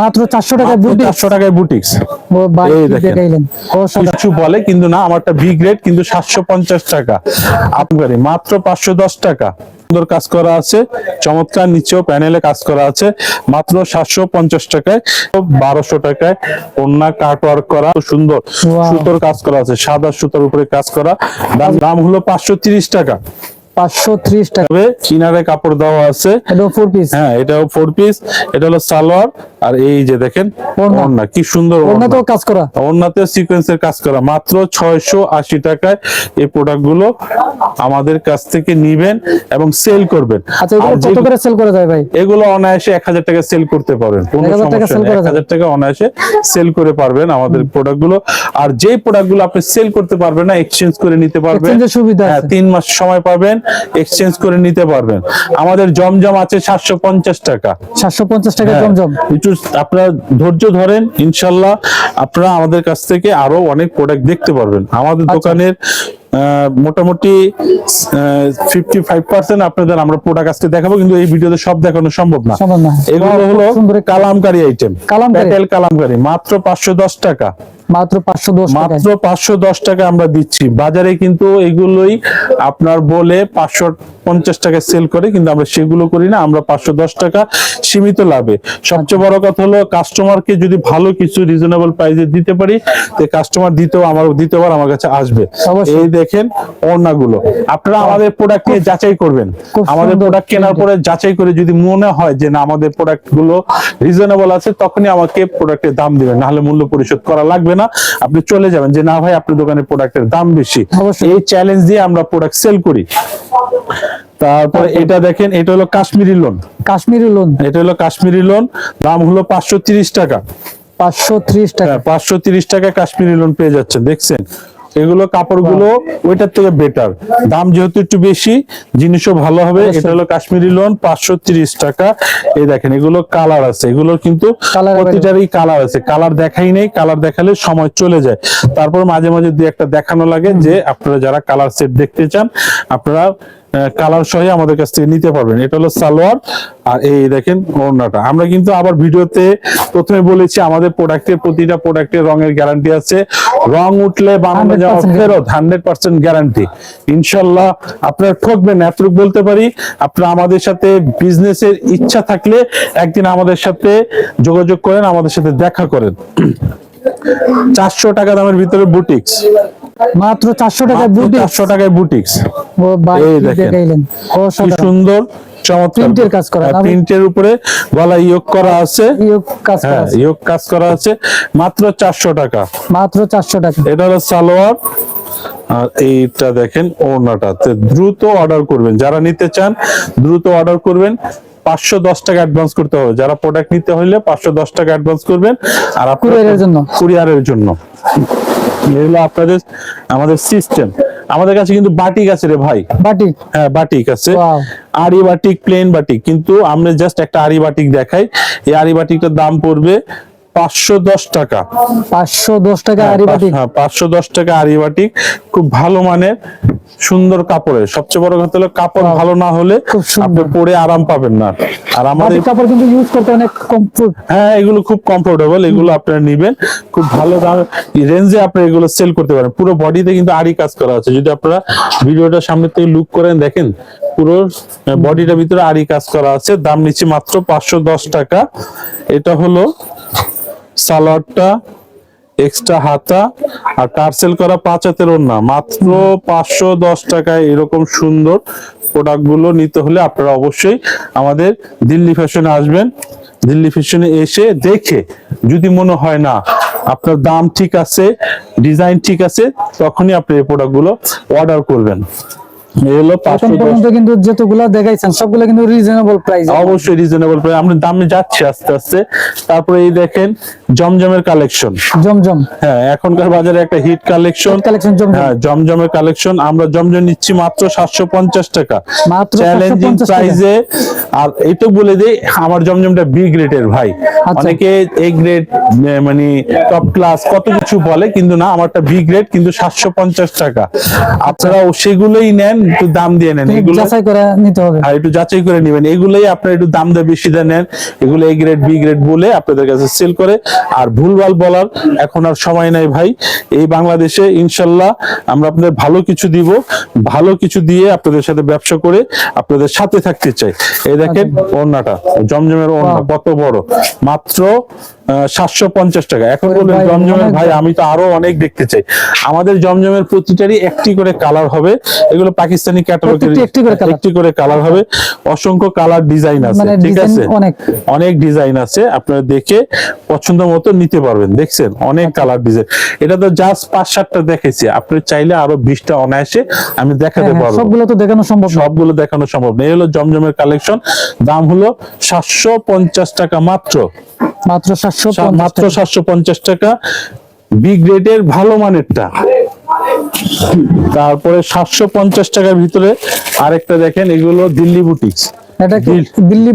মাত্র চারশো টাকা চারশো টাকায় বুটিক্স। কিছু বলে কিন্তু না আমারটা বি গ্রেড কিন্তু সাতশো পঞ্চাশ টাকা। আপনারই মাত্র পাঁচশো দশ টাকা। সুন্দর কাজ করা আছে চমৎকার নিচেও প্যানেলে কাজ করা আছে। মাত্র সাতশো পঞ্চাশ টাকায় বারোশো টাকায় কন্যা কাট করা সুন্দর। সুতোর কাজ করা আছে সাদা সুতোর উপরে কাজ করা। দাম হলো পাঁচশো তিরিশ টাকা। পাঁচশো ত্রিশ টাকা। তবে কাপড় দেওয়া আছে। এটা পিস হ্যাঁ এটা ফোর পিস এটা হলো সালোয়ার। আর এই যে দেখেন কি সুন্দর কাজ করা। সিকোয়েন্সের কাজ করা। মাত্র ছয়শো আশি টাকায় এই প্রোডাক্টগুলো আমাদের কাছ থেকে নিবেন এবং সেল করবেন। আচ্ছা এগুলো কত করে সেল করা যায় ভাই? এগুলো অনায়াসে এক হাজার টাকা সেল করতে পারবেন। কোনো 1000 টাকা সমস্যা নেই। অনায়াসে সেল করে পারবেন আমাদের প্রোডাক্টগুলো আর যেই প্রোডাক্টগুলো আপনি সেল করতে পারবেন না এক্সচেঞ্জ করে নিতে পারবেন। সুবিধা হ্যাঁ তিন মাস সময় পাবেন। এক্সচেঞ্জ করে নিতে পারবেন। আমাদের জমজম আছে সাতশো পঞ্চাশ টাকা। সাতশো পঞ্চাশ টাকা হ্যাঁ, জমজম। একটু আপনারা ধৈর্য ধরেন ইনশাল্লাহ আপনারা আমাদের কাছ থেকে আরও অনেক প্রোডাক্ট দেখতে পারবেন। আমাদের আচ্ছা। দোকানের মোটামুটি ফিফটি ফাইভ পার্সেন্ট আপনাদের আমরা প্রোডাক্ট আজকে দেখাবো কিন্তু এই ভিডিওতে সব দেখানো সম্ভব না। এগুলো হলো কালামকারি আইটেম কালামকারী। কালামকারি মাত্র পাঁচশো দশ টাকা। মাত্র পাঁচশো দশ টাকা মাত্র পাঁচশো দশ টাকা আমরা দিচ্ছি। বাজারে কিন্তু এগুলোই আপনার বলে পাঁচশো পঞ্চাশ টাকা সেল করে কিন্তু আমরা সেগুলো করি না আমরা পাঁচশো দশ টাকা সীমিত লাভে। সবচেয়ে বড় কথা হলো কাস্টমারকে যদি ভালো কিছু রিজনেবল প্রাইসে দিতে পারি তো কাস্টমার দিতেও আমার দ্বিতীয়বার আমার কাছে আসবে। এই দেখেন ওড়নাগুলো। আপনারা আমাদের প্রোডাক্ট নিয়ে যাচাই করবেন। আমাদের প্রোডাক্ট কেনার পরে যাচাই করে যদি মনে হয় যে না আমাদের প্রোডাক্টগুলো রিজনেবল আছে তখনই আমাকে প্রোডাক্টের দাম দিবেন নাহলে মূল্য পরিশোধ করা লাগবে না। আপনি চলে যাবেন যে না ভাই আপনার দোকানের প্রোডাক্টের দাম বেশি। এই চ্যালেঞ্জ দিয়ে আমরা প্রোডাক্ট সেল করি। তারপরে এটা দেখেন এটা হলো কাশ্মীরি লোন কাশ্মীরি লোন এটা হলো কাশ্মীরি লোন দাম হলো পাঁচশো টাকা। পাঁচশো ত্রিশ টাকা। হ্যাঁ পাঁচশো তিরিশ টাকা কাশ্মীরি লোন পেয়ে যাচ্ছেন দেখছেন? এগুলো কাপড়গুলো ওইটার থেকে বেটার দাম যেহেতু একটু বেশি জিনিসও ভালো হবে। এটা হলো কাশ্মীরি লোন পাঁচশো তিরিশ টাকা। এই দেখেন এগুলো কালার আছে। এগুলো কিন্তু প্রতিটারই কালার আছে। কালার দেখাই নেই কালার দেখালে সময় চলে যায়। তারপর মাঝে মাঝে দু একটা দেখানো লাগে যে আপনারা যারা কালার সেট দেখতে চান আপনারা কালার সহ আমাদের কাছ থেকে নিতে পারবেন। এটা হলো সালোয়ার আর এই দেখেন ওড়নাটা। আমরা কিন্তু আবার ভিডিওতে প্রথমে বলেছি আমাদের প্রোডাক্টের প্রতিটা প্রোডাক্টের রঙের গ্যারান্টি আছে। রং উঠলে বানানো যাওয়া ফেরত হান্ড্রেড পার্সেন্ট গ্যারান্টি ইনশাল্লাহ আপনারা ঠকবেন এতটুকু বলতে পারি। আপনারা আমাদের সাথে বিজনেসের ইচ্ছা থাকলে একদিন আমাদের সাথে যোগাযোগ করেন আমাদের সাথে দেখা করেন। চারশো টাকা দামের ভিতরে বুটিক্স মাত্র চারশো টাকা বুটি চারশো টাকায় বুটিক্স এই দেখেন। কি সুন্দর Print কাজ করা, না? প্রিন্টের উপরে গলা ইয়োগ করা আছে। ইয়ো কাজ করা হ্যাঁ আছে। ইয়োগ কাজ করা আছে। মাত্র চারশো টাকা। মাত্র চারশো টাকা। এটা হলো সালোয়ার। আর এইটা দেখেন দ্রুত অর্ডার করবেন। যারা নিতে চান দ্রুত অর্ডার করবেন। পাঁচশো দশ টাকা অ্যাডভান্স করতে হবে। যারা প্রোডাক্ট নিতে হলে পাঁচশো দশ টাকা অ্যাডভান্স করবেন। আর Courier-এর জন্য। কুরিয়ারের জন্য। এগুলো আপনাদের আমাদের সিস্টেম আমাদের কাছে কিন্তু বাটিক আছে রে ভাই। বাটিক হ্যাঁ বাটিক আছে. আরি বাটিক প্লেন বাটিক কিন্তু আমরা জাস্ট একটা আরি বাটিক দেখাই। এই আরি বাটিকটার দাম পড়বে পাঁচশো দশ টাকা। পাঁচশো দশ টাকা আরি বাটি হ্যাঁ পাঁচশো দশ টাকা আরিবাটিক খুব ভালো মানের সুন্দর কাপড়ের সবচেয়ে বড় কথা হলো কাপড় ভালো না হলে আপনি পরে আরাম পাবেন না। আর আমাদের কাপড় কিন্তু ইউজ করতে অনেক কমফোর্ট হ্যাঁ এগুলো খুব কমফোর্টেবল এগুলো আপনারা নিবেন। খুব ভালো দাম। রেঞ্জে আপনি এগুলো সেল করতে পারেন। পুরো বডিতে কিন্তু আরি কাজ করা আছে। যদি আপনারা ভিডিওটা সামনে থেকে লুক করেন দেখেন পুরো বডিটার ভিতরে আরি কাজ করা আছে। দাম নিচ্ছে মাত্র পাঁচশো দশ টাকা। এটা হলো সালোয়ারটা এক্সট্রা হাতা, আর টার্সেল করা পাঁচ হাতের ওড়না। মাত্র পাঁচশো দশ টাকায় এরকম সুন্দর প্রোডাক্টগুলো নিতে হলে আপনারা অবশ্যই আমাদের দিল্লি ফ্যাশনে আসবেন। দিল্লি ফ্যাশনে এসে দেখে, যদি মনে হয় না আপনার দাম ঠিক আছে ডিজাইন ঠিক আছে, তখনই আপনি এই প্রোডাক্টগুলো অর্ডার করবেন। এই হলো এখন পাঁচশো দশ। পর্যন্ত কিন্তু যতগুলা দেখাইছেন সবগুলো কিন্তু রিজনেবল প্রাইস অবশ্যই রিজনেবল প্রাইস আমরা দামে যাচ্ছি আস্তে আস্তে। তারপরে এই দেখেন জমজমের কালেকশন জমজম। হ্যাঁ এখনকার বাজারে একটা হিট কালেকশন কালেকশন হ্যাঁ জমজমের কালেকশন আমরা জমজম নিচ্ছি মাত্র সাতশো পঞ্চাশ টাকা। মাত্র চ্যালেঞ্জিং 750। প্রাইসে আর এইটা বলে দিই আমার জমজমটা বি গ্রেডের ভাই। আচ্ছা। অনেকে এ গ্রেড মানে টপ ক্লাস কত কিছু বলে কিন্তু না আমারটা বি গ্রেড কিন্তু সাতশো পঞ্চাশ টাকা। আপনারাও সেগুলোই নেন একটু দাম দিয়ে নেন। এগুলো যাচাই করে নিতে হবে। আর একটু যাচাই করে নেবেন। এগুলোই আপনার একটু দাম দিয়ে বেশি দিয়ে নেন এগুলো এ গ্রেড বি গ্রেড বলে আপনাদের কাছে সেল করে। আর ভুলভাল বলার এখন আর সময় নাই ভাই। এই বাংলাদেশে ইনশাল্লাহ আমরা আপনাদের ভালো কিছু দিব ভালো কিছু দিয়ে আপনাদের সাথে ব্যবসা করে আপনাদের সাথে থাকতে চাই। এই দেখেন ওড়নাটা জমজমের ওড়না কত বড়। মাত্র সাতশো পঞ্চাশ টাকা। এখন জমজমের ভাই আমি তো আরও অনেক দেখতে চাই। আমাদের জমজমের প্রতিটারই একটি করে কালার হবে। এগুলো পাকিস্তানি ক্যাটালগের একটি করে colour। একটি করে কালার হবে। অসংখ্য কালার ডিজাইন আছে মানে ঠিক আছে? অনেক। অনেক ডিজাইন আছে আপনারা দেখে পছন্দ মতো নিতে পারবেন দেখছেন? অনেক আচ্ছা। Colour design. এটা তো জাস্ট পাঁচ সাতটা দেখেছি। আপনি চাইলে আরও বিশটা অনায়াসে আমি দেখাতে হ্যাঁ, হ্যাঁ, পারব। সবগুলো তো দেখানো সম্ভব সবগুলো দেখানো সম্ভব এই হলো জমজমের কালেকশন দাম হলো সাতশো পঞ্চাশ টাকা মাত্র। মাত্র সাতশো মাত্র সাতশো পঞ্চাশ টাকা। বি গ্রেডের ভালো মানেরটা। তারপরে সাতশো পঞ্চাশ টাকার ভিতরে আরেকটা দেখেন এগুলো দিল্লি বুটিক্স এটা দিল্লি?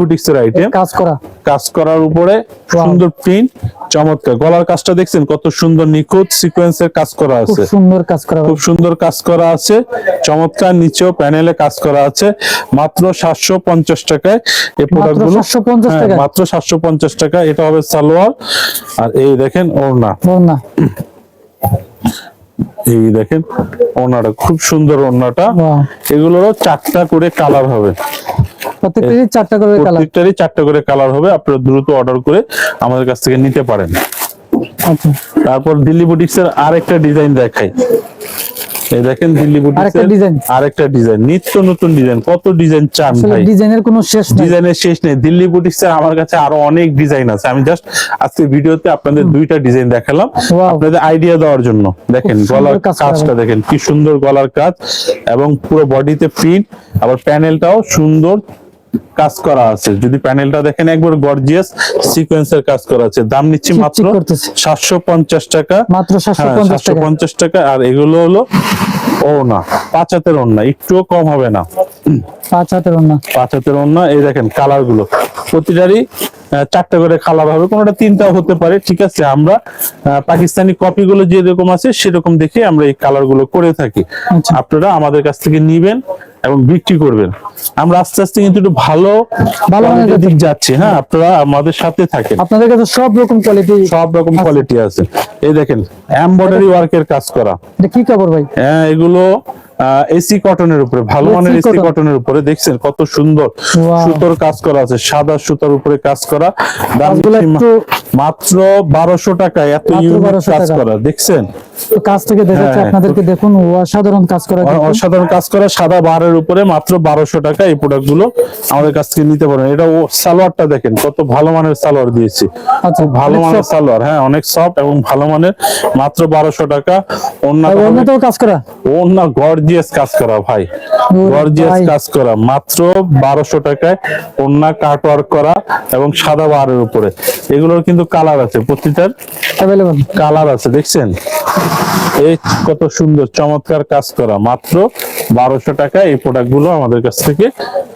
বুটিক্স এর আইটেম কাজ করা। কাজ করার উপরে সুন্দর প্রিন্ট চমৎকার। গলার কাজটা দেখছেন? কত সুন্দর নিখুঁত সিকোয়েন্সের কাজ করা আছে। সুন্দর কাজ করা খুব সুন্দর কাজ করা আছে। চমৎকার নিচেও প্যানেলে কাজ করা আছে। মাত্র সাতশো পঞ্চাশ টাকায় এই প্রোডাক্টগুলো। 750 টাকায়? মাত্র সাতশো পঞ্চাশ টাকা এটা হবে সালোয়ার। আর এই দেখেন ওড়না। বল না এই দেখেন ওনাটা খুব সুন্দর Wow. এগুলোরও চারটা করে কালার হবে। প্রত্যেকটারই চারটা করে কালার প্রত্যেকটারই চারটা করে কালার হবে আপনারা দ্রুত অর্ডার করে আমাদের কাছ থেকে নিতে পারেন। আচ্ছা। তারপর দিল্লি বুটিক্স এর আরেকটা ডিজাইন দেখাই। এই দেখেন দিল্লি বুটিক্স আরেকটা এর আরেকটা ডিজাইন নিত্য নতুন ডিজাইন কত ডিজাইন চান ভাই? ডিজাইনের কোনো শেষ নেই। ডিজাইনের শেষ নেই। দিল্লি বুটিক্স এর আমার কাছে আরও অনেক ডিজাইন আছে। আমি জাস্ট আজকে ভিডিওতে আপনাদের দুইটা ডিজাইন দেখালাম। আপনাদের আইডিয়া দেওয়ার জন্য। দেখেন গলার কাজটা দেখেন কি সুন্দর গলার কাজ এবং পুরো বডিতে প্রিন্ট আবার প্যানেলটাও সুন্দর। কাজ করা আছে। যদি প্যানেলটা দেখেন একবার গর্জিয়াস সিকোয়েন্সের কাজ করা আছে। দাম নিচ্ছি মাত্র করতেছে। সাতশো পঞ্চাশ টাকা। মাত্র 750 হ্যাঁ, টাকা। আর এগুলো হলো ও না পাঁচ হাতের একটুও কম হবে না। পাঁচ হাতের পাঁচ হাতের এই দেখেন কালারগুলো প্রতিটারই চারটা করে কালার হবে। কোনোটা তিনটাও হতে পারে ঠিক আছে? আমরা পাকিস্তানি কপি গুলো যেরকম আছে সেরকম দেখে আমরা এই কালারগুলো করে থাকি। আচ্ছা। আপনারা আমাদের কাছ থেকে নিবেন। এবং বিক্রি করবেন। আমরা আস্তে আস্তে কিন্তু একটু ভালো ভালো দিক যাচ্ছি হ্যাঁ? আপনারা আমাদের সাথে থাকেন। আপনাদের কাছে সব রকম কোয়ালিটি সব রকম কোয়ালিটি আছে। এই দেখেন এমব্রয়ডারি ওয়ার্কের কাজ করা। এটা কি কাপড় ভাই? হ্যাঁ এগুলো এসি কটনের উপরে ভালো মানের এসি কটনের উপরে দেখছেন কত সুন্দর. সুতোর কাজ করা আছে সাদা সুতার উপরে কাজ করা। দাম কাজগুলো দিচ্ছি মা- একটু- মাত্র বারোশো টাকায় এত 1200 কাজ করা দেখছেন? কাজ থেকে দেখাচ্ছি হ্যাঁ, আপনাদেরকে দেখুন অসাধারণ কাজ করা অসাধারণ কাজ করা সাদা বারের উপরে মাত্র বারোশো টাকা এই প্রোডাক্টগুলো আমাদের কাছ থেকে নিতে পারেন এটা ও সালোয়ারটা দেখেন কত ভালো মানের সালোয়ার দিয়েছি। আচ্ছা খুব ভালো মানের সালোয়ার হ্যাঁ অনেক সফট এবং ভালো মানের মাত্র বারোশো টাকা। অন্য কাজ করা? অন্য গর্জিয়াস কাজ করা ভাই। গর্জিয়াস। কাজ করা মাত্র বারোশো টাকায় অন্য কাট ওয়ার্ক করা এবং সাদা বারের উপরে। এগুলোর কিন্তু কালার আছে প্রতিটার কালার আছে দেখছেন? এই কত সুন্দর চমৎকার কাজ করা। মাত্র বারোশো টাকা এই প্রোডাক্টগুলো আমাদের কাছ থেকে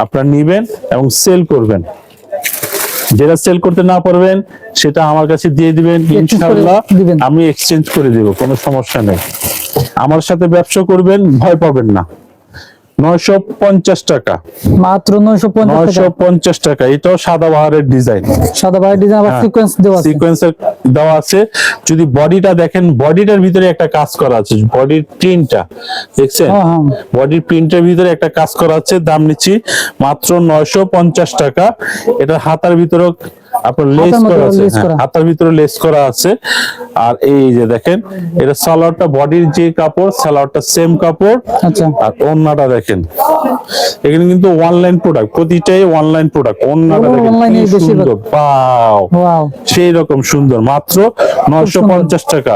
আপনারা নিবেন এবং সেল করবেন। যেটা সেল করতে না পারবেন সেটা আমার কাছে দিয়ে দিবেন ইনশাআল্লাহ। আমি এক্সচেঞ্জ করে দিব কোনো সমস্যা নেই। আমার সাথে ব্যবসা করবেন ভয় পাবেন না। নয়শো পঞ্চাশ টাকা। মাত্র নয়শো পঞ্চাশ নয়শো টাকা পঞ্চাশ টাকা। এটাও সাদা বাহারের ডিজাইন। সাদা ডিজাইন আবার হ্যাঁ। সিকোয়েন্স দেওয়া আছে। সিকোয়েন্সের দেওয়া আছে। যদি বডিটা দেখেন বডিটার ভিতরে একটা কাজ করা আছে। বডির প্রিন্টটা দেখছেন? হ্যাঁ, হ্যাঁ। বডির প্রিন্টের ভিতরে একটা কাজ করা আছে। দাম নিচ্ছি মাত্র নয়শো পঞ্চাশ টাকা। এটা হাতার ভিতরে আপনার লেস করা আছে হ্যাঁ, হাতার ভিতরে লেস করা আছে। আর এই যে দেখেন এটা সালোয়ারটা বডির যে কাপড় সালোয়ারটা সেম কাপড়। আচ্ছা। আর ওন্নাটা দেখেন এখানে কিন্তু অনলাইন প্রোডাক্ট প্রতিটাই অনলাইন প্রোডাক্ট ওন্নাটা দেখেন। সুন্দর পাও সেই রকম সুন্দর মাত্র নয়শো পঞ্চাশ টাকা।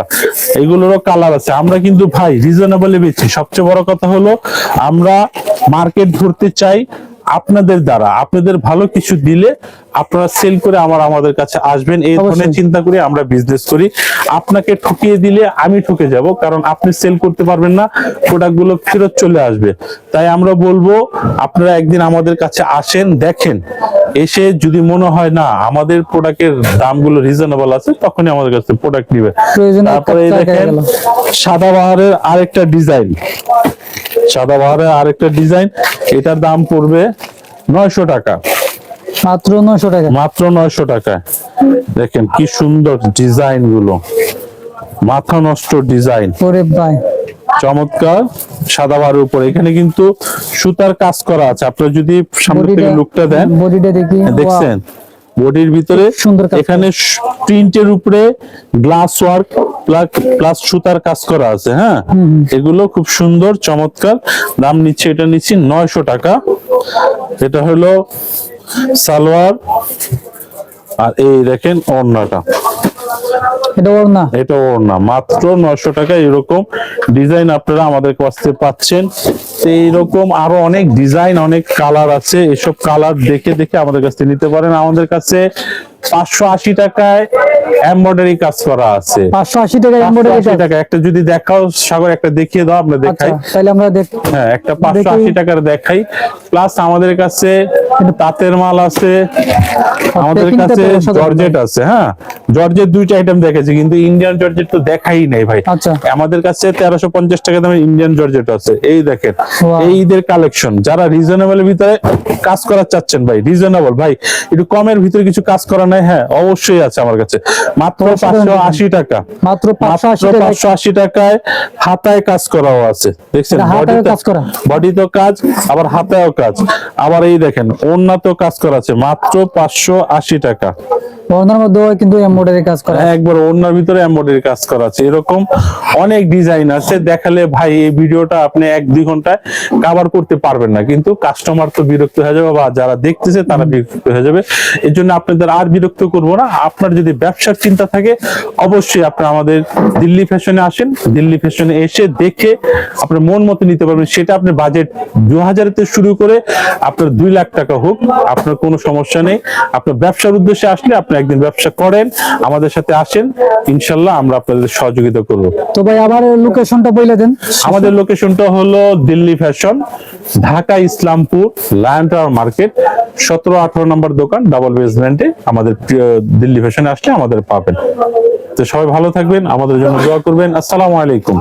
এগুলোরও কালার আছে। আমরা কিন্তু ভাই রিজনেবলে বেচি। সবচেয়ে বড় কথা হলো আমরা মার্কেট ধরতে চাই আপনাদের দ্বারা আপনাদের ভালো কিছু দিলে আপনারা সেল করে আমার আমাদের কাছে আসবেন। এই ধরনের চিন্তা করে আমরা বিজনেস করি। আপনাকে ঠকিয়ে দিলে আমি ঠকে যাব কারণ আপনি সেল করতে পারবেন না প্রোডাক্টগুলো ফেরত চলে আসবে। তাই আমরা বলব আপনারা একদিন আমাদের কাছে আসেন দেখেন এসে যদি মনে হয় না আমাদের প্রোডাক্টের দামগুলো রিজনেবল আছে তখনই আমাদের কাছে প্রোডাক্ট নিবে। তারপরে দেখেন সাদা বাহারের আরেকটা ডিজাইন সাদাবাহারের আরেকটা ডিজাইন এটার দাম পড়বে নয়শো টাকা। মাত্র নয়শো টাকা। মাত্র নয়শো টাকা। দেখেন কি সুন্দর ডিজাইনগুলো। মাথা নষ্ট ডিজাইন ওরে ভাই। চমৎকার সাদাবাহারের উপর। এখানে কিন্তু সুতার কাজ করা আছে। আপনারা যদি সামনে থেকে লুকটা দেন দেখছেন? বডির ভিতরে এখানে প্রিন্টের উপরে গ্লাস ওয়ার্ক প্লাস সুতার কাজ করা আছে হ্যাঁ? এগুলো খুব সুন্দর চমৎকার। দাম নিচ্ছে এটা নিচ্ছি নয়শো টাকা। এটা হলো সালোয়ার। আর এই দেখেন Wow, এটা ওর না? এটা ওড়না মাত্র নয়শো টাকা এরকম ডিজাইন আপনারা আমাদের কাছ থেকে পাচ্ছেন এইরকম আরও অনেক ডিজাইন, অনেক কালার আছে, এসব কালার দেখে দেখে আমাদের কাছ থেকে নিতে পারেন। আমাদের কাছে পাঁচশো আশি টাকায় এমব্রয়ডারি কাজ করা আছে। পাঁচশো আশি টাকা এমব্রয়ডারি টাকা একটা যদি দেখাও সাগর একটা দেখিয়ে দাও আমরা আচ্ছা দেখাই। তাহলে আমরা দেখ হ্যাঁ একটা পাঁচশো আশি টাকার দেখাই। প্লাস আমাদের কাছে তাঁতের মাল আছে। আমাদের কাছে জর্জেট আছে হ্যাঁ? জর্জেট দুইটা আইটেম দেখেছি কিন্তু ইন্ডিয়ান জর্জেট তো দেখাই নাই ভাই। আচ্ছা। আমাদের কাছে তেরোশো পঞ্চাশ টাকা দামের ইন্ডিয়ান জর্জেট আছে। এই দেখেন. এই ঈদের কালেকশন যারা রিজনেবল ভিতরে কাজ করা চাচ্ছেন ভাই রিজনেবল ভাই। একটু কমের ভিতরে কিছু কাজ করা নাই হ্যাঁ অবশ্যই আছে আমার কাছে। মাত্র পাঁচশো আশি টাকা। মাত্র পাঁচশো আশি টাকায়। হাতায় কাজ করাও আছে। দেখছেন? বডি তো কাজ আবার হাতায়ও কাজ। আবার এই দেখেন তো কাজ করা আছে মাত্র পাঁচশো আশি টাকা। ওনার মধ্যেও কিন্তু এমব্রয়ডারি কাজ করা একবার ওনার ভিতরে এমব্রয়ডারি কাজ করা আছে। এরকম অনেক ডিজাইন আছে দেখালে ভাই এই ভিডিওটা আপনি এক দুই ঘন্টায় কভার করতে পারবেন না। কিন্তু কাস্টমার তো বিরক্ত হয়ে যাবে বা যারা দেখতেছে তারা বিরক্ত হয়ে যাবে। এর জন্য আপনাদের আর বিরক্ত করব না। আপনার যদি ব্যবসার চিন্তা থাকে অবশ্যই আপনি আমাদের দিল্লি ফ্যাশনে আসেন দিল্লি ফ্যাশনে এসে দেখে আপনার মন মতো নিতে পারবেন। সেটা আপনার বাজেট দু হাজারেতে শুরু করে আপনার দুই লাখ টাকা হোক আপনার কোনো সমস্যা নেই। আপনার ব্যবসার উদ্দেশ্যে আসলে আপনি একদিন ব্যবসা করেন আমাদের সাথে আসেন ইনশাল্লাহ আমরা আপনাদের সহযোগিতা করব। তো ভাই আবার লোকেশনটা বলে দেন। আমাদের লোকেশনটা হলো Delhi fashion Dhaka Islampur lion tower market সতেরো আঠারো নম্বর দোকান ডাবল বেসমেন্টে আমাদের দিল্লি ফ্যাশনে আসলে আমাদের পাবেন। তো সবাই ভালো থাকবেন আমাদের জন্য দোয়া করবেন। আসসালামু আলাইকুম।